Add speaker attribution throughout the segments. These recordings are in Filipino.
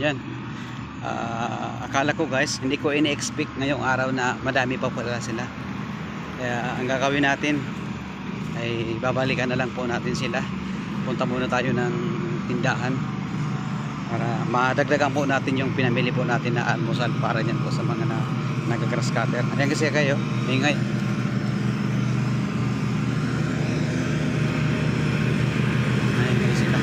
Speaker 1: Yan. Ah, akala ko guys, hindi ko ini-expect ngayong araw na madami pa pala sila. Kaya ang gagawin natin ay babalikan na lang po natin sila. Punta muna tayo ng tindahan para madagdagan po natin yung pinamili po natin na almusal para yan po sa mga na nagka-grass cutter. Ayan kasi kayo, ingay. Ayan kayo sila.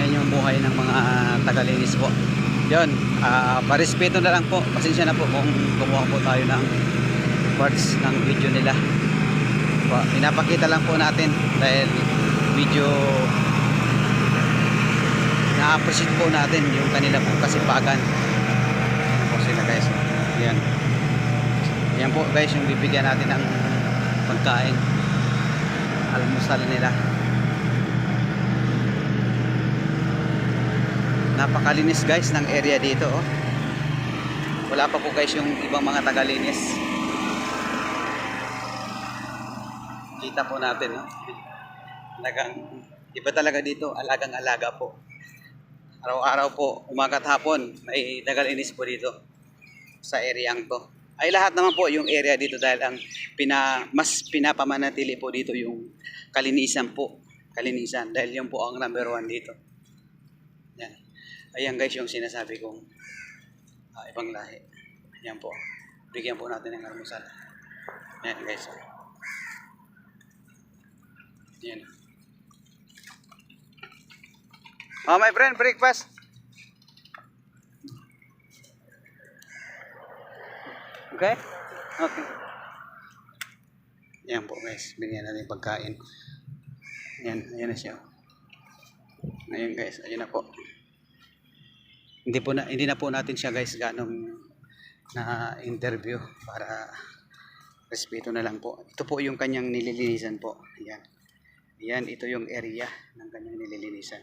Speaker 1: Yan yung buhay ng mga tagalinis po. Yun, ah parespeto na lang po. Pasensya na po kung kumuha po tayo ng parts ng video nila. Po, Pinapakita lang po natin dahil video na-appreciate po natin yung kanila po kasipagan. Yan po sila guys. Yan. Yan po guys yung bibigyan natin ng pagkain. Almusal nila. Napakalinis guys ng area dito oh. wala pa po guys yung ibang mga tagalinis. Kita po natin no? talagang iba talaga dito alagang alaga po. Araw-araw po umagat hapon may tagalinis po dito sa areang to. Ay lahat naman po yung area dito dahil ang pina, mas pinapamanatili po dito yung kalinisan po. Kalinisan dahil yun po ang number one dito. Yan Ayan guys yung sinasabi kong ah, ibang lahi. Ayan po. Bigyan po natin ng almusal. Ayan guys. Ayan. Oh my friend, breakfast. Okay? Okay. Ayan po guys. Bigyan natin pagkain. Ayan, ayan na siya. Ayan guys, ayan na po hindi po na hindi na po natin siya guys ganong na interview para respeto na lang po. Ito po yung kanyang nililinisan po. Ayan. Ayan, ito yung area ng kanyang nililinisan.